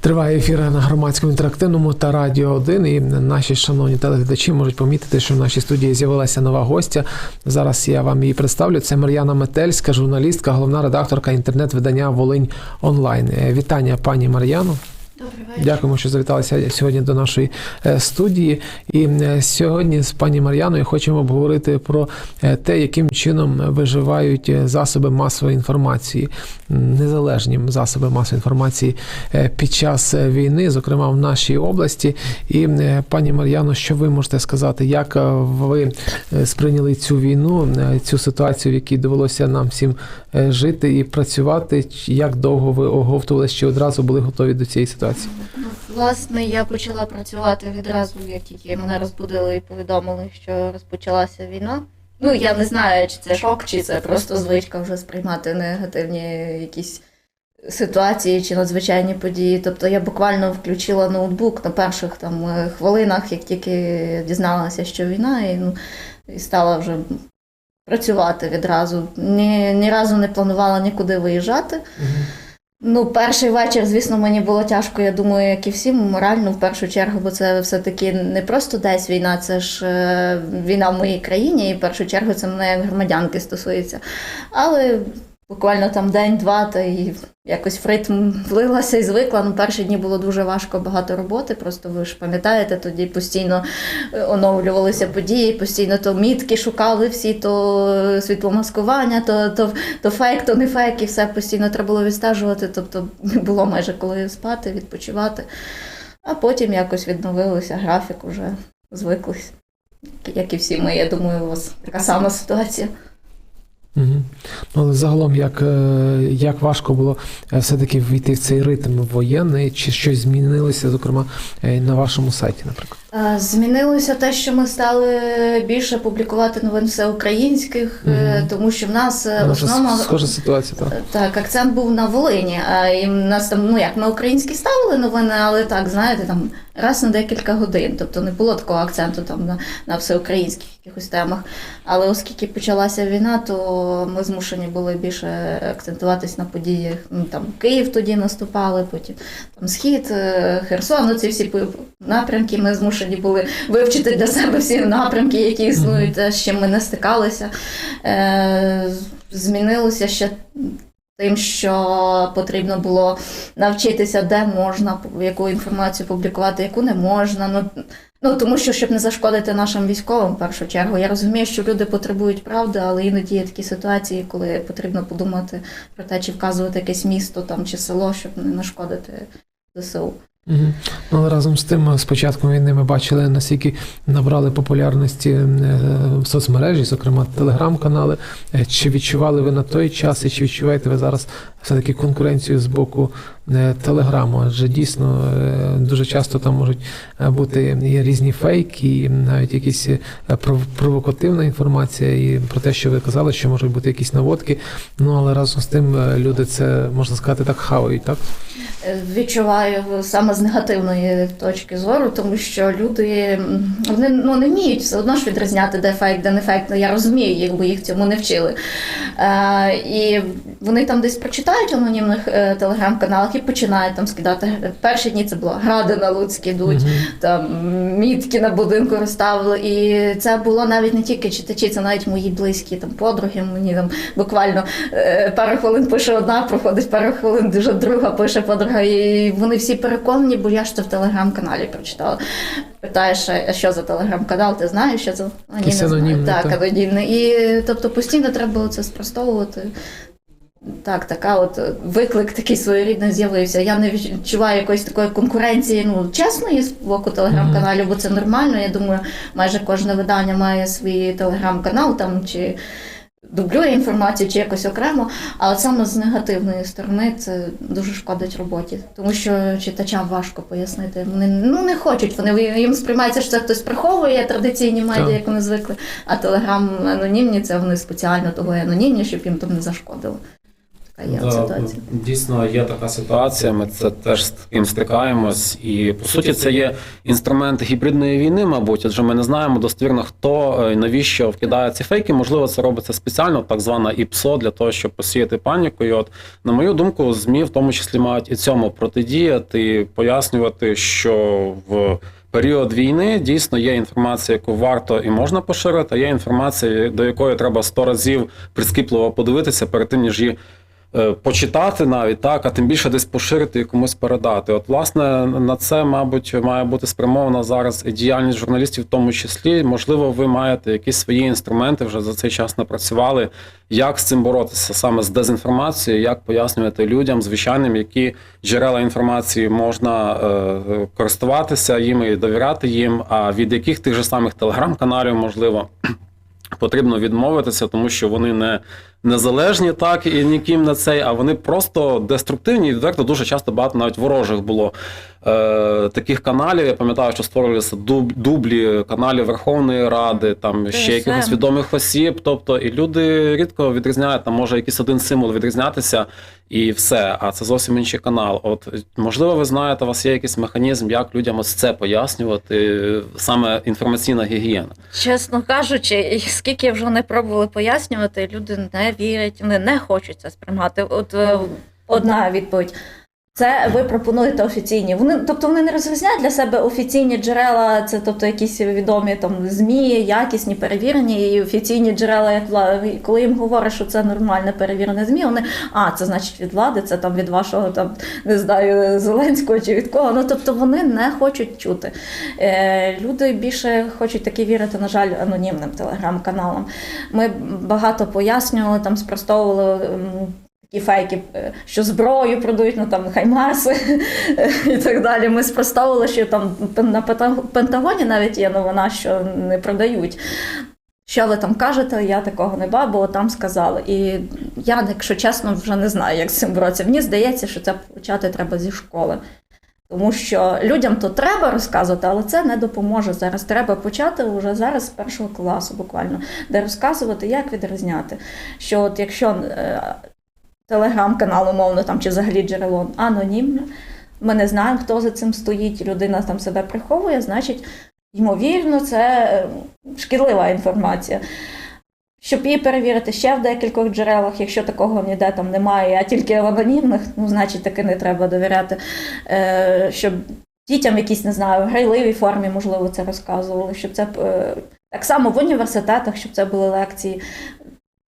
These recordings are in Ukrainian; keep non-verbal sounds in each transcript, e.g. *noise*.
Триває ефір на громадському інтерактивному та радіо 1. І наші шановні телеглядачі можуть помітити, що в нашій студії з'явилася нова гостя. Зараз я вам її представлю. Це Мар'яна Метельська, журналістка, головна редакторка інтернет-видання Волинь онлайн. Е, Вітання, пані Мар'яно. Дякуємо, що завіталися сьогодні до нашої е, студії. І е, сьогодні з пані Мар'яною хочемо обговорити про е, те, яким чином виживають засоби масової інформації, незалежні засоби масової інформації під час війни, зокрема в нашій області. І пані Мар'яно, що ви можете сказати, як ви сприйняли цю війну, цю ситуацію, в якій довелося нам всім жити і працювати? Як довго ви оговтувалися, чи одразу були готові до цієї ситуації? Ну, Власне, я почала працювати відразу, як тільки мене розбудили і повідомили, що розпочалася війна. Ну, я не знаю, чи це шок, чи це просто звичка вже сприймати негативні якісь ситуації чи надзвичайні події. Тобто я буквально включила ноутбук на перших там е, хвилинах, як тільки дізналася, що війна, і, ну, і стала вже працювати відразу. Ні, ні разу не планувала нікуди виїжджати. Ну, перший вечір, звісно, мені було тяжко, я думаю, як і всім, морально в першу чергу, бо це все-таки не просто десь війна, це ж е, війна в моїй країні, і в першу чергу це мене як громадянки стосується. Але буквально там день-два, та і якось в ритм влилася і звикла. Ну, перші дні було дуже важко, багато роботи. Просто ви ж пам'ятаєте, тоді постійно е, оновлювалися події, постійно то мітки шукали всі, то е, світломаскування, то, то, то фейк, то не фейк, і все постійно треба було відстежувати. Тобто не *laughs* було майже коли спати, відпочивати. А потім якось відновилося графік, уже звиклись. Як і всі ми, я думаю, у вас така сама ситуація. Угу. Ну, але загалом, як, е, як важко було е, все-таки війти в цей ритм воєнний, чи щось змінилося, зокрема, е, на вашому сайті, наприклад? Змінилося те, що ми стали більше публікувати новин всеукраїнських, Мгм. тому що в нас в основному схожа ситуація, так? так акцент був на Волині. А і в нас там, ну як ми українські ставили новини, але так, знаєте, там раз на декілька годин. Тобто не було такого акценту там на, на всеукраїнських якихось темах. Але оскільки почалася війна, то ми змушені були більше акцентуватись на подіях. Ну там Київ тоді наступали, потім там Схід, е, Херсон, ну ці всі напрямки. Ми змушені були вивчити для себе всі напрямки, які існують, те, з чим ми не стикалися. Е, змінилося ще тим, що потрібно було навчитися, де можна яку інформацію публікувати, яку не можна. Ну, ну тому що щоб не зашкодити нашим військовим, в першу чергу. Я розумію, що люди потребують правди, але іноді є такі ситуації, коли потрібно подумати про те, чи вказувати якесь місто там чи село, щоб не нашкодити ЗСУ. Угу. Але разом з тим, з початком війни ми бачили, наскільки набрали популярності е, в соцмережі, зокрема телеграм-канали. Е, Чи відчували ви на той час, і чи відчуваєте ви зараз все-таки конкуренцію з боку телеграму? Адже дійсно е, дуже часто там можуть е, бути різні фейки, і навіть якісь е, провокативна інформація, і про те, що ви казали, що можуть бути якісь наводки. Ну але разом з тим е, люди це можна сказати так хавають, так? Е, Відчуваю саме з негативної точки зору, тому що люди вони ну, не вміють все одно ж відрізняти, де фейк, де не фейк. Ну, я розумію, якби їх цьому не вчили. Е, і вони там десь прочитають в анонімних е, телеграм-каналах і починають там скидати. Перші дні це було гради на Луцьк ідуть, Мгм. там мітки на будинку розставили. І це було навіть не тільки читачі, це навіть мої близькі там подруги. Мені там буквально е, пару хвилин пише одна, проходить пару хвилин, дуже друга пише подруга. І вони всі переконані, бо я ж це в телеграм-каналі прочитала. Питаєш, а що за телеграм-канал? Ти знаєш, що це? Анонімний, Так, так. анонімний. І тобто постійно треба було це спростовувати. Так, така от е, виклик такий своєрідний з'явився. Я не відчуваю якоїсь такої конкуренції, ну чесної з боку телеграм-каналів, бо це нормально. Я думаю, майже кожне видання має свій телеграм-канал там чи дублює інформацію, чи якось окремо. А от саме з негативної сторони це дуже шкодить роботі, тому що читачам важко пояснити. Вони ну не хочуть. Вони їм сприймається, що це хтось приховує традиційні медіа, як вони звикли. А телеграм анонімні це вони спеціально того і анонімні, щоб їм там не зашкодило. Да, ситуація. Дійсно, є така ситуація. Ми це теж з таким стикаємось. І по суті, це є інструмент гібридної війни, мабуть, адже ми не знаємо достовірно, хто е, і навіщо вкидає ці фейки. Можливо, це робиться спеціально, так звана ІПСО, для того, щоб посіяти паніку. І от, на мою думку, ЗМІ в тому числі мають і цьому протидіяти, пояснювати, що в період війни дійсно є інформація, яку варто і можна поширити, а є інформація, до якої треба сто разів прискіпливо подивитися перед тим, ніж її почитати навіть так, а тим більше десь поширити і комусь передати. От, власне, на це, мабуть, має бути спрямована зараз і діяльність журналістів, в тому числі. Можливо, ви маєте якісь свої інструменти, вже за цей час напрацювали. Як з цим боротися саме з дезінформацією, як пояснювати людям, звичайним, які джерела інформації можна е, користуватися їм і довіряти їм, а від яких тих же самих телеграм-каналів можливо *clears throat* потрібно відмовитися, тому що вони не незалежні, так і ніким на цей, а вони просто деструктивні. І відверто дуже часто багато навіть ворожих було е, таких каналів. Я пам'ятаю, що створювалися дуб, дублі каналів Верховної Ради, там ще все. якихось відомих осіб. Тобто, і люди рідко відрізняють, там може якийсь один символ відрізнятися, і все. А це зовсім інший канал. От можливо, ви знаєте, у вас є якийсь механізм, як людям ось це пояснювати, саме інформаційна гігієна. Чесно кажучи, скільки вже не пробували пояснювати, люди не вірять, вони не хочуть це сприймати. От е, одна відповідь. Це ви пропонуєте офіційні. Вони, тобто вони не розрізняють для себе офіційні джерела, це тобто якісь відомі там змі, якісні, перевірені, і офіційні джерела, як влада. Коли їм говорять, що це нормальне перевірене змі, вони а це значить від влади, це там від вашого там не знаю Зеленського чи від кого. Ну тобто вони не хочуть чути. Е, люди більше хочуть таки вірити, на жаль, анонімним телеграм-каналам. Ми багато пояснювали, там спростовували. Такі фейки, е, що зброю продають, ну там хаймарси *laughs* і так далі. Ми спростовували, що там на Пентагоні навіть є новина, що не продають. Що ви там кажете, я такого не бачу, бо там сказали. І я, якщо чесно, вже не знаю, як з цим боротися. Мені здається, що це почати треба зі школи. Тому що людям то треба розказувати, але це не допоможе зараз. Треба почати вже зараз з першого класу, буквально, де розказувати, як відрізняти. Що от якщо е, телеграм-канал, умовно, там чи взагалі джерело анонімне, ми не знаємо, хто за цим стоїть, людина там себе приховує, значить, ймовірно, це е, шкідлива інформація. Щоб її перевірити ще в декількох джерелах, якщо такого ніде там немає, а тільки в анонімних, ну значить таки не треба довіряти. Е, щоб дітям в якійсь, не знаю, в грайливій формі, можливо, це розказували, щоб це е, так само в університетах, щоб це були лекції,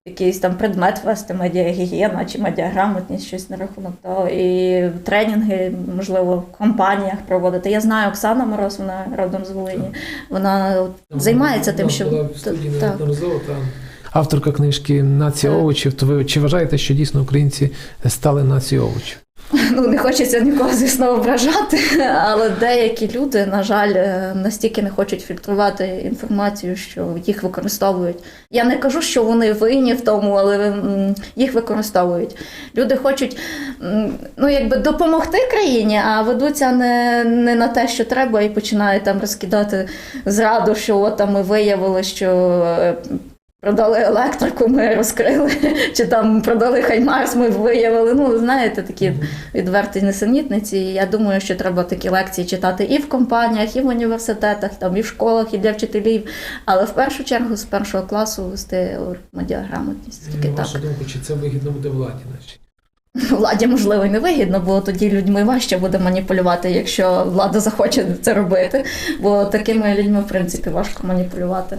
якийсь там предмет вести, медіагігієна чи медіаграмотність, щось на рахунок того. І тренінги, можливо, в компаніях проводити. Я знаю Оксана Мороз, вона родом з Волині. Вона займається тим, що була в студії неодноразово, авторка книжки Нація овочів. То ви чи вважаєте, що дійсно українці стали нацією овочів? *laughs* Ну, не хочеться нікого, звісно, ображати, але деякі люди, на жаль, е, настільки не хочуть фільтрувати інформацію, що їх використовують. Я не кажу, що вони винні в тому, але їх використовують. Люди хочуть ну, якби допомогти країні, а ведуться не, не на те, що треба, і починають там розкидати зраду, що от там ми виявили, що. Продали електрику, ми розкрили, *laughs* чи там продали Хаймарс, ми виявили. Ну, знаєте, такі відверті несенітниці. І я думаю, що треба такі лекції читати і в компаніях, і в університетах, там, і в школах, і для вчителів. Але в першу чергу з першого класу вести медіаграмотність. Тільки На так. думку, чи це вигідно буде владі нашій? *laughs* Владі, можливо, і не вигідно, бо тоді людьми важче буде маніпулювати, якщо влада захоче це робити. Бо такими людьми, в принципі, важко маніпулювати.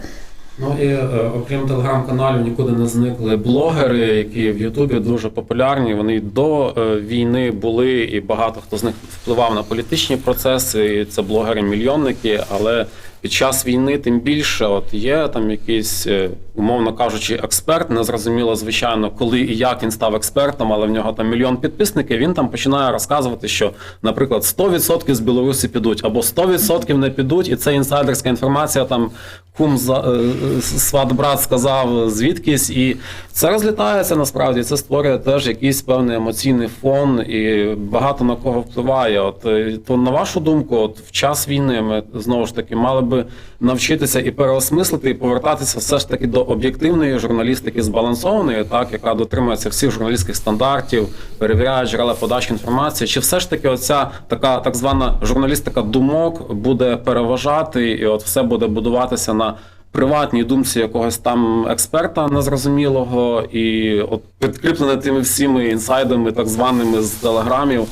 Ну і е, окрім телеграм-каналів нікуди не зникли блогери, які в Ютубі дуже популярні. Вони до е, війни були, і багато хто з них впливав на політичні процеси. І це блогери-мільйонники, але під час війни тим більше от є там якийсь, е, умовно кажучи, експерт. Незрозуміло, звичайно, коли і як він став експертом, але в нього там мільйон підписників. Він там починає розказувати, що, наприклад, 100% з Білорусі підуть або 100% не підуть, і це інсайдерська інформація. Там кум е, сват брат сказав звідкись, і це розлітається насправді. Це створює теж якийсь певний емоційний фон, і багато на кого впливає. От е, то на вашу думку, от в час війни ми знову ж таки мали би навчитися і переосмислити, і повертатися все ж таки до об'єктивної журналістики збалансованої, так яка дотримується всіх журналістських стандартів, перевіряє джерела подачі інформації. Чи все ж таки оця така так звана журналістика думок буде переважати, і от все буде будуватися на приватній думці якогось там експерта незрозумілого, і от підкріплене тими всіми інсайдами, так званими з телеграмів.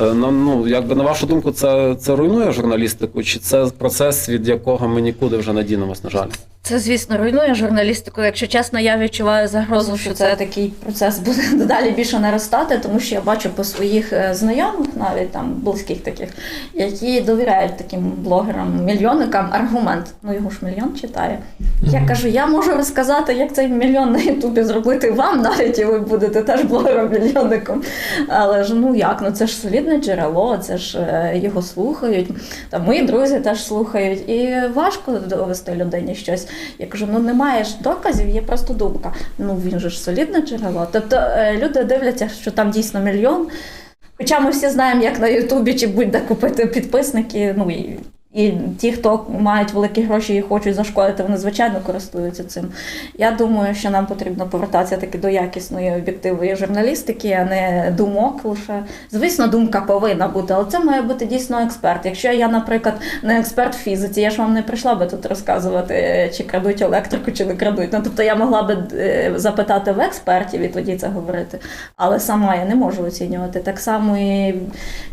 Е, Ну, ну якби на вашу думку, це, це руйнує журналістику, чи це процес, від якого ми нікуди вже не дінемось, на жаль? Це, звісно, руйнує журналістику. Якщо чесно, я відчуваю загрозу, що це такий процес буде *laughs* дедалі більше наростати, тому що я бачу по своїх е, знайомих, навіть там близьких таких, які довіряють таким блогерам, мільйонникам аргумент. Ну його ж мільйон читає. Я кажу, я можу розказати, як цей мільйон на Ютубі зробити вам, *laughs* навіть і ви будете теж блогером-мільйонником. Але ж ну як, ну це ж солідне джерело, це ж е, його слухають. Там мої друзі теж слухають, і важко довести людині щось. Я кажу, ну немає ж доказів, є просто думка. Ну він же ж солідне джерело. Тобто е, люди дивляться, що там дійсно мільйон. Хоча ми всі знаємо, як на Ютубі чи будь-де купити підписники. Ну і, і ті, хто мають великі гроші і хочуть зашкодити, вони звичайно користуються цим. Я думаю, що нам потрібно повертатися таки до якісної об'єктивної журналістики, а не думок лише. Звісно, думка повинна бути, але це має бути дійсно експерт. Якщо я, наприклад, не експерт в фізиці, я ж вам не прийшла би тут розказувати, чи крадуть електрику, чи не крадуть. Ну тобто я могла би е, запитати в експертів і тоді це говорити. Але сама я не можу оцінювати. Так само і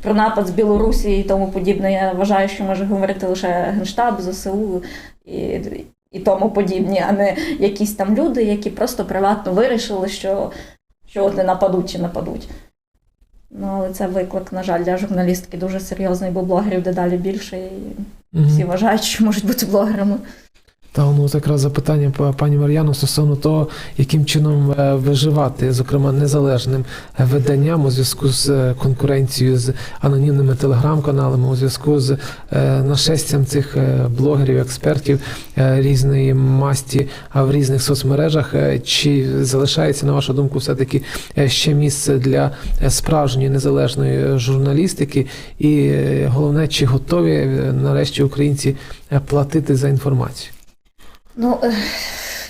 про напад з Білорусі і тому подібне. Я вважаю, що може говорити лише Генштаб, ЗСУ і, і тому подібні, а не якісь там люди, які просто приватно вирішили, що, що от не нападуть чи нападуть. Ну, але це виклик, на жаль, для журналістки дуже серйозний, бо блогерів дедалі більше, і всі вважають, що можуть бути блогерами. Та ну от якраз запитання па- пані Мар'яну стосовно того, яким чином е, виживати, зокрема незалежним виданням у зв'язку з е, конкуренцією з анонімними телеграм-каналами, у зв'язку з е, нашестям цих блогерів, експертів різної масті, в різних соцмережах. Чи залишається, на вашу думку, все-таки е, ще місце для справжньої незалежної журналістики? І головне, чи готові нарешті українці платити за інформацію? Ну,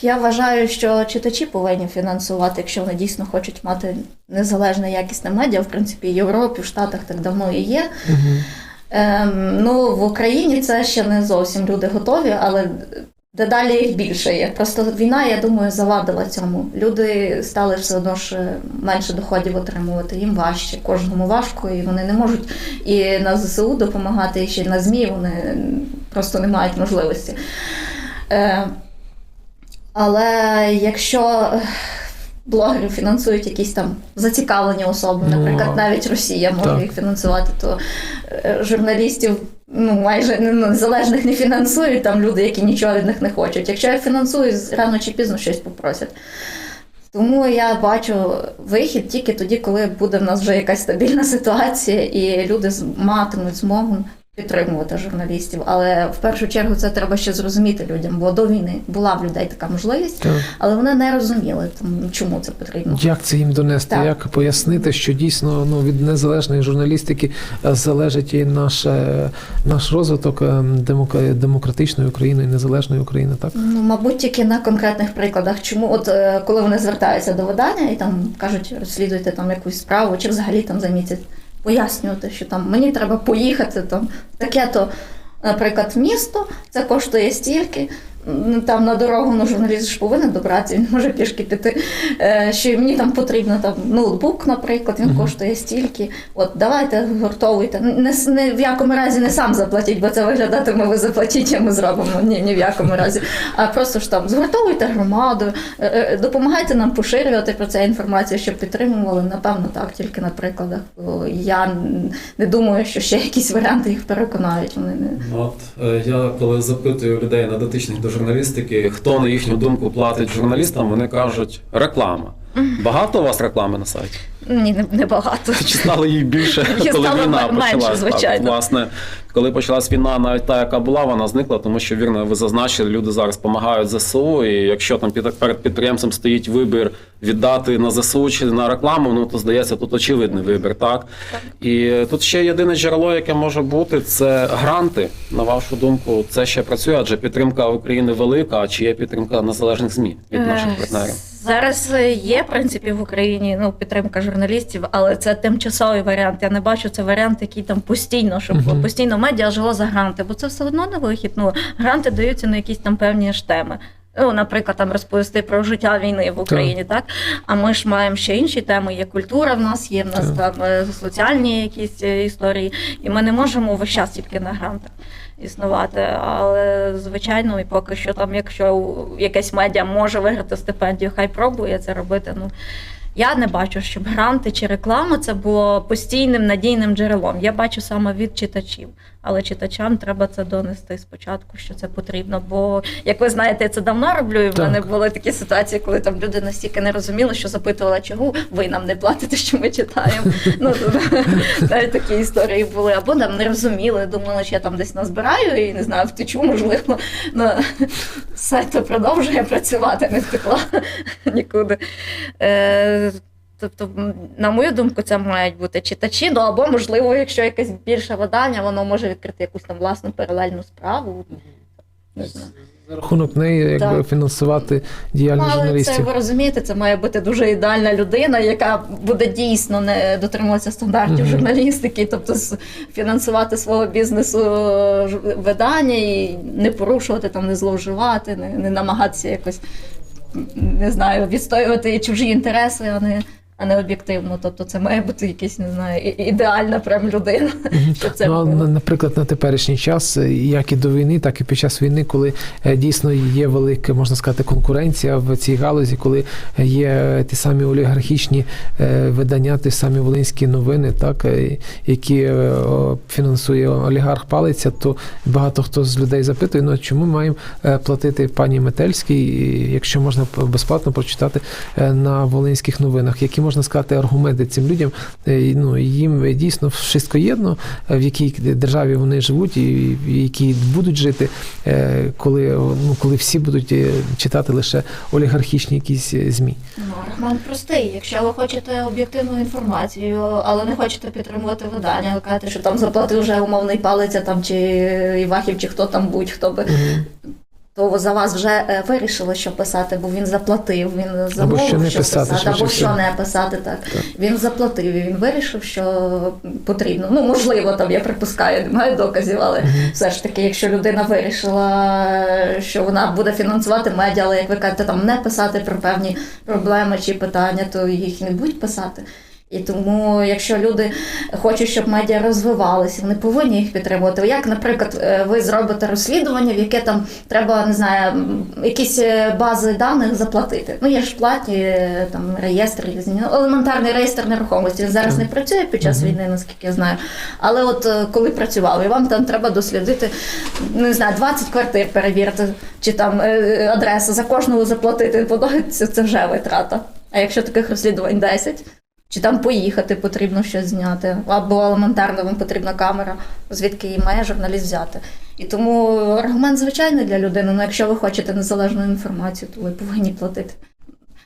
я вважаю, що читачі повинні фінансувати, якщо вони дійсно хочуть мати незалежне якісне медіа. В принципі, в Європі, в Штатах так давно і є. Ем, ну, в Україні це ще не зовсім люди готові, але дедалі їх більше є. Просто війна, я думаю, завадила цьому. Люди стали все одно ж е, менше доходів отримувати. Їм важче, кожному важко, і вони не можуть і на ЗСУ допомагати, і ще на ЗМІ вони просто не мають можливості. Е, але якщо е, блогерів фінансують якісь там зацікавлені особи, Ну, наприклад, навіть Росія може так. їх фінансувати, то е, журналістів ну, майже ну, незалежних не фінансують, там люди, які нічого від них не хочуть. Якщо їх фінансують, рано чи пізно щось попросять. Тому я бачу вихід тільки тоді, коли буде в нас вже якась стабільна *laughs* ситуація, і люди матимуть змогу підтримувати журналістів. Але в першу чергу це треба ще зрозуміти людям, бо до війни була в людей така можливість, Так. але вони не розуміли, чому це потрібно. Як це їм донести? Так. Як пояснити, що дійсно ну, від незалежної журналістики е, залежить і наш, е, наш розвиток е, демократичної України незалежної України, так? Ну, мабуть, тільки на конкретних прикладах. Чому, от коли вони звертаються до видання і там кажуть, розслідуйте там якусь справу, чи взагалі там займіться пояснювати, що там мені треба поїхати там таке то, наприклад, місто, це коштує стільки. М, Там на дорогу ну, журналіст ж повинен добратися, він може пішки піти. Е, Що мені там потрібно там ноутбук, наприклад, він коштує стільки. От давайте гуртовуйте. Не, не в якому разі не сам заплатіть, бо це виглядатиме, ви заплатіть, а ми зробимо. Ні, ні в якому разі. А просто ж там згуртовуйте громаду, е, е, допомагайте нам поширювати про це інформацію, щоб підтримували. Напевно, так, тільки на прикладах. Я не думаю, що ще якісь варіанти їх переконають. Вони не. От е, я коли запитую людей на дотичних до журналістики, хто на їхню думку платить журналістам, вони кажуть реклама. Багато у вас реклами на сайті? Ні, не, багато. Чи стало їх більше, Їх коли стало війна менше, почалась? звичайно. Так, власне, коли почалась війна, навіть та, яка була, вона зникла, тому що вірно, ви зазначили, люди зараз допомагають ЗСУ. І якщо там під- перед підприємцем стоїть вибір віддати на ЗСУ чи на рекламу, ну то здається, тут очевидний вибір, так? І тут ще єдине джерело, яке може бути, це гранти. На вашу думку, це ще працює, адже підтримка України велика. А чи є підтримка незалежних ЗМІ від наших Е, партнерів? Зараз е, є, в принципі, в Україні ну, підтримка журналістів, але це тимчасовий варіант. Я не бачу це варіант, який там постійно, щоб Мгм. постійно медіа жило за гранти, бо це все одно не вихід. Ну, гранти даються на якісь там певні ж теми. Ну, наприклад, там розповісти про життя війни в Україні, так. А ми ж маємо ще інші теми. Є культура в нас, є в нас Так. там е, соціальні якісь е, історії, і ми не можемо весь час тільки на грантах існувати. Але звичайно, і поки що там, якщо якесь медіа може виграти стипендію, хай пробує це робити. Ну я не бачу, щоб гранти чи реклама це було постійним надійним джерелом. Я бачу саме від читачів. Але читачам треба це донести спочатку, що це потрібно. Бо, як ви знаєте, я це давно роблю, і в Так. мене були такі ситуації, коли там люди настільки не розуміли, що запитували, чого ви нам не платите, що ми читаємо. Ну *laughs* навіть такі історії були. Або нам не розуміли, думали, що я там десь назбираю і не знаю, втечу, можливо. Ну, *laughs* все то продовжує працювати, не втекла *laughs* нікуди. Тобто, на мою думку, це мають бути читачі. Ну або, можливо, якщо якесь більше видання, воно може відкрити якусь там власну паралельну справу. Не знаю. За рахунок неї якби Так. фінансувати Ну, діяльність але це ви розумієте, це має бути дуже ідеальна людина, яка буде дійсно не дотримуватися стандартів Мгм. журналістики, тобто фінансувати свого бізнесу видання і не порушувати там, не зловживати, не, не намагатися якось не знаю, відстоювати чужі інтереси, а не. А не об'єктивно, тобто це має бути якась, не знаю, ідеальна прям людина, щоб це Ну, на- наприклад, на теперішній час, е, як і до війни, так і під час війни, коли е, дійсно є велика, можна сказати, конкуренція в цій галузі, коли є ті самі олігархічні е, видання, ті самі волинські новини, так які фінансує олігарх Палиця, то багато хто з людей запитує, ну чому ми маємо платити пані Метельській, якщо можна безплатно прочитати на волинських новинах, які можна сказати аргументи цим людям, е, ну їм дійсно wszystko єдно, е, в якій державі вони живуть і в якій будуть жити, е, коли ну коли всі будуть читати лише олігархічні якісь змі. Ну, аргумент простий. Якщо ви хочете об'єктивну інформацію, але не хочете підтримувати видання, ви кажете, що там заплатив вже умовний палиця там чи Івахів, чи хто там будь-хто би. То за вас вже е, вирішили, що писати, бо він заплатив, він замовив, що не що писати, писати, або що не писати. Так. Він заплатив, і він вирішив, що потрібно. Ну, можливо, там я припускаю, немає доказів, але все ж таки, якщо людина вирішила, що вона буде фінансувати медіа, але як ви кажете, там не писати про певні проблеми чи питання, то їх не будуть писати. І тому, якщо люди хочуть, щоб медіа розвивалися, вони повинні їх підтримувати. Як, наприклад, е, ви зробите розслідування, в яке там треба, не знаю, якісь е, бази даних заплатити. Ну, є ж платні е, там реєстри різні. Ну, елементарний реєстр нерухомості. Він зараз не працює під час війни, наскільки я знаю. Але от коли працював, і вам там треба дослідити, не знаю, 20 квартир перевірити, чи там адреса за кожного заплатити, подобається, це вже витрата. А якщо таких розслідувань 10, чи там поїхати потрібно щось зняти, або елементарно вам потрібна камера, звідки її має журналіст взяти. І тому аргумент звичайний для людини. Ну, якщо ви хочете незалежну інформацію, то ви повинні платити.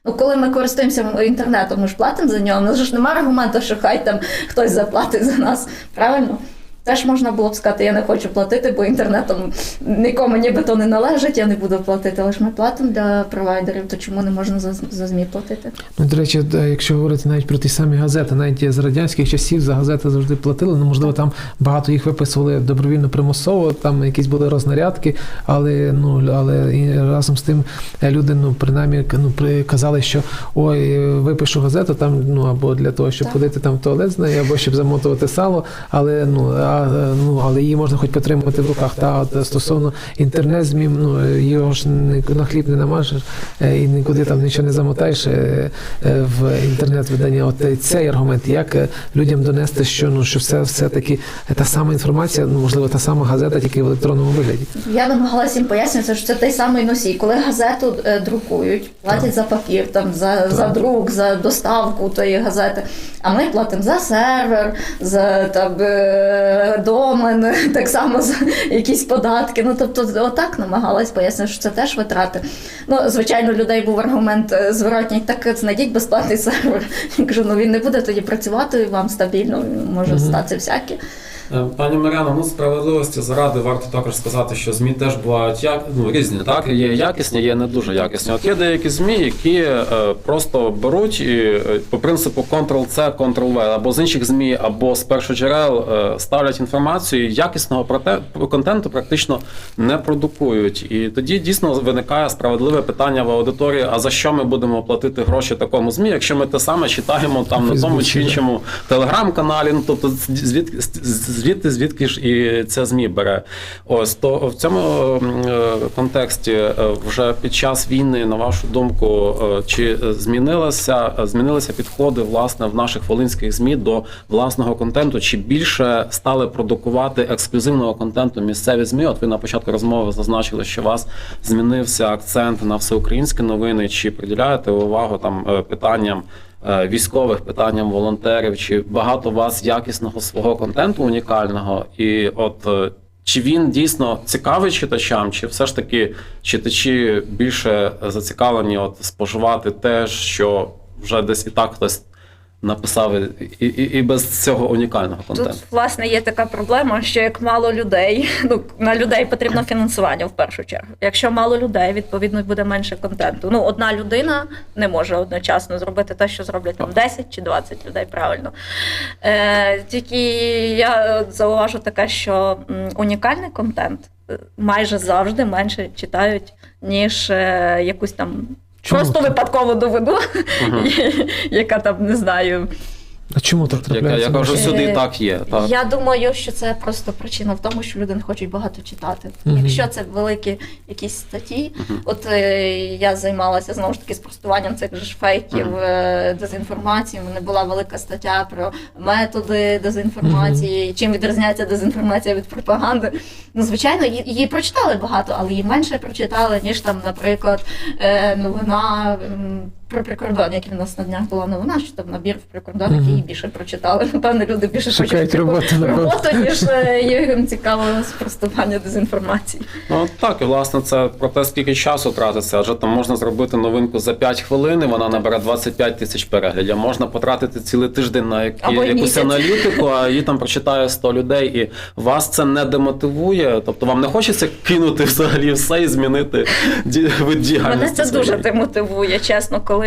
Ну, коли ми користуємося інтернетом, ми ж платимо за нього. У нас ж немає аргументу, що хай там хтось заплатить за нас. Правильно? Теж можна було б сказати, я не хочу платити, бо інтернетом нікому нібито не належить, я не буду платити. Але ж ми платимо для провайдерів, то чому не можна за, за ЗМІ платити? Ну, до речі, якщо говорити навіть про ті самі газети, навіть з радянських часів за газети завжди платили. Ну, можливо, там багато їх виписували добровільно примусово, там якісь були рознарядки, але ну але і разом з тим е, люди, ну принаймні, ну казали, що ой, випишу газету там, ну або для того, щоб Так. ходити там в туалет з нею, або щоб замотувати сало. Але ну Е, ну, але її можна хоч потримати в руках. Та от стосовно інтернет-змі, ну е, його ж на хліб не намажеш е, і нікуди там нічого не замотаєш в інтернет-видання. От цей аргумент, як людям донести, що ну що все, все таки та сама інформація, ну можливо, та сама газета, тільки в електронному вигляді. Я намагалася їм пояснити, що це той самий носій. Коли газету друкують, платять за папір, там за, за друк, за доставку тої газети. А ми платимо за сервер, за там домен, *laughs* так само за якісь податки. Ну тобто, отак намагалась пояснити, що це теж витрати. Ну, звичайно, людей був аргумент е, зворотній, так знайдіть безплатний сервер. Я кажу, ну він не буде тоді працювати вам стабільно, може статися всяке. Е, Пані Мар'яно, ну справедливості заради варто також сказати, що ЗМІ теж бувають як ну різні, так є якісні, є не дуже якісні. От є деякі ЗМІ, які е, просто беруть і е, по принципу Ctrl-C, Ctrl-V, або з інших ЗМІ, або з першоджерел е, ставлять інформацію, і якісного проте контенту практично не продукують. І тоді дійсно виникає справедливе питання в аудиторії: а за що ми будемо платити гроші такому ЗМІ, якщо ми те саме читаємо там на тому чи іншому телеграм-каналі, ну тобто звідки звідти, звідки ж і це ЗМІ бере. Ось то в цьому е, контексті е, вже під час війни, на вашу думку, е, чи змінилося змінилися підходи власне в наших волинських ЗМІ до власного контенту? Чи більше стали продукувати ексклюзивного контенту місцеві ЗМІ? От ви на початку розмови зазначили, що у вас змінився акцент на всеукраїнські новини. Чи приділяєте увагу там питанням? Е, Військових питанням волонтерів, чи багато у вас якісного свого контенту унікального, і от е, чи він дійсно цікавий читачам, чи все ж таки читачі більше зацікавлені от споживати те, що вже десь і так хтось написав і, і, і без цього унікального контенту? Тут власне є така проблема, що як мало людей, *laughs* ну на людей потрібно фінансування в першу чергу. Якщо мало людей, відповідно буде менше контенту. Ну одна людина не може одночасно зробити те, що зроблять там 10 чи 20 людей. Правильно Е, тільки я зауважу таке, що унікальний контент е, майже завжди менше читають, ніж е, якусь там. Чому? Просто випадково доведу, *laughs* яка там не знаю, А чому так трапляється? яка вже Е, всюди і так є. Так. Я думаю, що це просто причина в тому, що люди не хочуть багато читати. Мгм. Якщо це великі якісь статті, от е, я займалася знову ж таки спростуванням цих же ж фейків, е, дезінформації. У мене була велика стаття про методи дезінформації, чим відрізняється дезінформація від пропаганди. Ну, звичайно, її, її прочитали багато, але її менше прочитали, ніж там, наприклад, е, новина. Про прикордонників у нас на днях була новина, що там набір в прикордонники її більше прочитали. Напевно, люди більше Шукають хочуть роботу, роботу, ніж е, їм цікаво спростування дезінформації. Ну так, і власне це про те, скільки часу тратиться, адже там можна зробити новинку за 5 хвилин, і вона набере 25 тисяч переглядів. Можна потратити цілий тиждень на які, якусь місяць. аналітику, а її там прочитає 100 людей, і вас це не демотивує. Тобто вам не хочеться кинути взагалі все і змінити вид діяльності. Мене це дуже демотивує, чесно, коли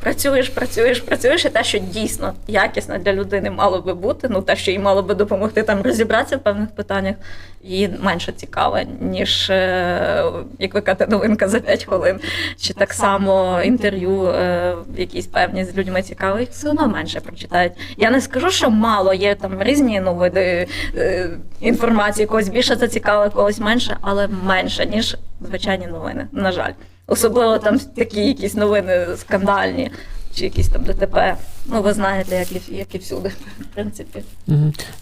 працюєш, працюєш, працюєш, і те, що дійсно якісно для людини мало би бути, ну те, що їй мало би допомогти там розібратися в певних питаннях, їй менше цікаве, ніж е, як ви кажете, новинка за 5 хвилин. Чи так, само інтерв'ю е, якісь певні з людьми цікаві, їх все одно менше прочитають. Я не скажу, що мало є там різні ну, види е, інформації, когось більше зацікавило, когось менше, але менше, ніж звичайні новини, на жаль. Особливо там такі якісь новини скандальні, чи якісь там ДТП. Ну, ви знаєте, як і, як і всюди, в принципі.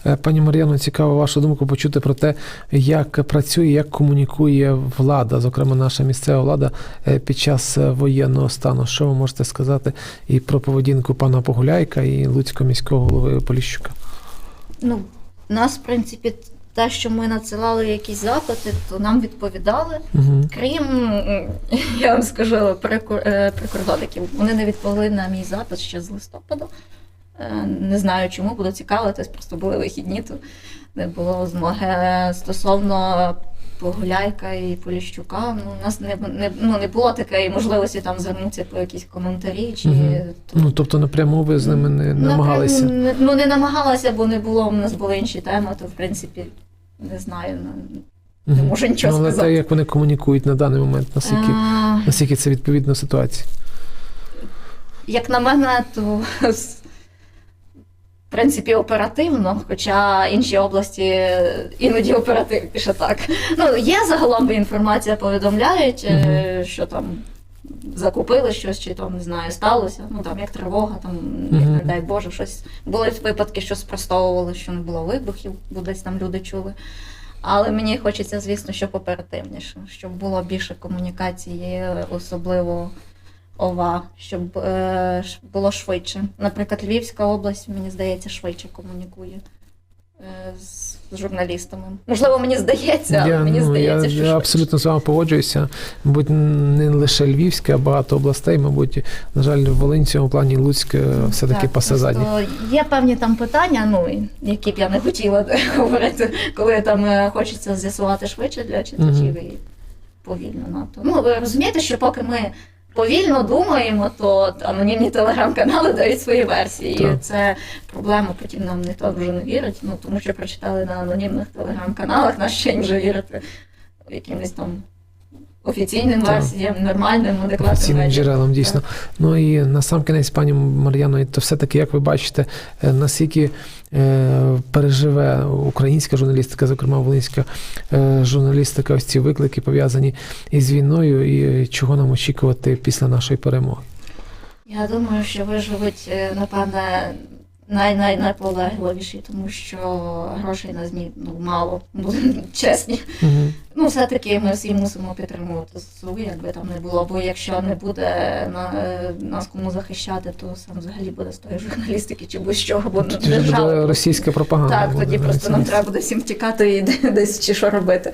Е, Пані Мар'яно, цікаво вашу думку почути про те, як працює, як комунікує влада, зокрема наша місцева влада е, під час е, воєнного стану. Що ви можете сказати і про поведінку пана Погуляйка і Луцького міського голови Поліщука? Ну, нас, в принципі, те, що ми надсилали якісь запити, то нам відповідали. Угу. Крім, *laughs* я вам скажу, е, прикордонників. Вони не відповіли на мій запит ще з листопада. Е, Не знаю чому, буду цікавитись, просто були вихідні, то не було змоги. Стосовно Погуляйка і Поліщука, ну, у нас не, не, ну, не було такої можливості там звернутися по якісь коментарі. Чи, Мгм. то- Ну тобто напряму ви з ними не намагалися. Не- Ну, не намагалася, бо не було, у нас були інші теми, то в принципі не знаю. ну, не можу нічого ну, але сказати. те, як вони комунікують на даний момент, наскільки, А, наскільки це відповідно ситуації. Як на мене, то с- принципі оперативно, хоча інші області іноді оперативніше так. Ну, є загалом інформація, повідомляють, е, що там. Закупили щось, чи там не знаю, сталося. Ну там як тривога, там як не дай Боже, щось були випадки, що спростовували, що не було вибухів, бо десь там люди чули. Але мені хочеться, звісно, щоб оперативніше, щоб було більше комунікації, особливо ова, щоб е, було швидше. Наприклад, Львівська область, мені здається, швидше комунікує е, з, з журналістами. Можливо, мені здається, але мені ну, здається, я, що я абсолютно з вами погоджуюся. Мабуть, не лише Львівське, а багато областей, мабуть, на жаль, в Волинь в цьому плані Луцьк е, все-таки просто. Є певні там питання, ну які б я не хотіла *laughs* говорити, коли там е, хочеться з'ясувати швидше для читачів і повільно надто. Ну ви розумієте, що поки ми повільно думаємо, то анонімні телеграм-канали дають свої версії. Так. І це проблема, потім нам ніхто вже не вірить, ну тому що прочитали на анонімних телеграм-каналах, на ще вже вірити якимось там. Офіційним Так. версіям, нормальним, адекватним Офіційним медіа. джерелом, дійсно. Ну і на сам кінець, пані Мар'яно, то все-таки, як ви бачите, е, наскільки е, переживе українська журналістика, зокрема волинська е, журналістика, ось ці виклики пов'язані із війною, і чого нам очікувати після нашої перемоги? Я думаю, що виживуть, напевне, най най найполегливіші, тому що грошей на ЗМІ ну, мало, будемо чесні. Угу. Ну, все-таки ми всі мусимо підтримувати ЗСУ, якби там не було. Бо якщо не буде на, е, нас кому захищати, то сам взагалі буде з тої журналістики чи будь-чого, бо Тоді держава. буде російська пропаганда. Так, буде тоді просто нам треба буде всім втікати і десь чи що робити.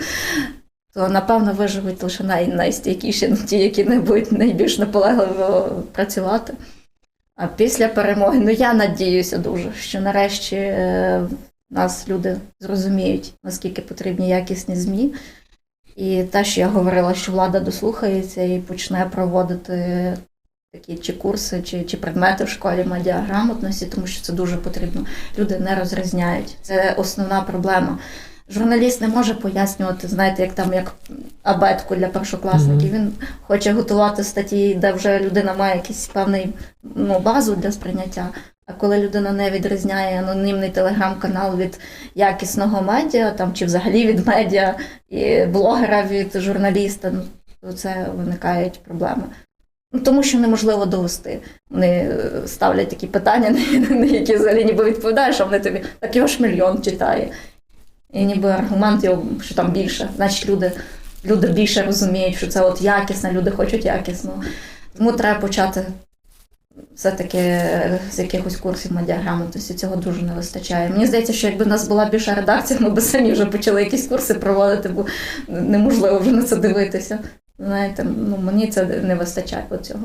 То напевно виживуть лише най, найстійкіші, ті, які не будуть найбільш наполегливо працювати. А після перемоги, ну я надіюся дуже, що нарешті е, нас люди зрозуміють, наскільки потрібні якісні ЗМІ. І те, що я говорила, що влада дослухається і почне проводити такі чи курси, чи, чи предмети в школі медіаграмотності, тому що це дуже потрібно. Люди не розрізняють. Це основна проблема. Журналіст не може пояснювати, знаєте, як там як абетку для першокласників. Він хоче готувати статті, де вже людина має якийсь певний ну, базу для сприйняття. А коли людина не відрізняє анонімний телеграм-канал від якісного медіа, там чи взагалі від медіа і блогера від журналіста, ну, то це виникають проблеми. Ну, тому що неможливо довести. Вони е, ставлять такі питання, *laughs* на які взагалі ніби відповідаєш, а вони тобі так його ж мільйон читає. І ніби аргумент його, що там більше. Значить, люди, люди більше розуміють, що це от якісно, люди хочуть якісно. Тому треба почати все-таки з якихось курсів медіаграмотності. Цього дуже не вистачає. Мені здається, що якби в нас була більша редакція, ми б самі вже почали якісь курси проводити, бо неможливо вже на це дивитися. Знаєте, ну мені це не вистачає цього.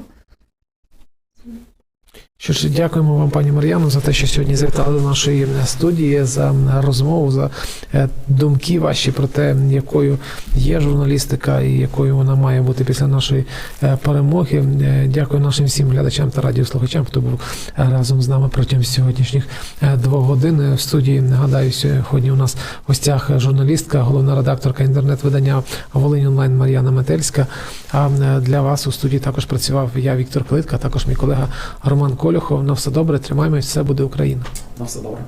Що ж, дякуємо вам, пані Мар'яно, за те, що сьогодні завітали до нашої студії, за розмову, за е, думки ваші про те, якою є журналістика і якою вона має бути після нашої е, перемоги. Е, Дякую нашим всім глядачам та радіослухачам, хто був разом з нами протягом сьогоднішніх двох годин. В студії нагадаю, сьогодні у нас в гостях журналістка, головна редакторка інтернет-видання Волинь онлайн Мар'яна Метельська. А для вас у студії також працював я, Віктор Плитка, також мій колега Роман Колюхов. На все добре, тримаємось, все буде Україна. На все добре.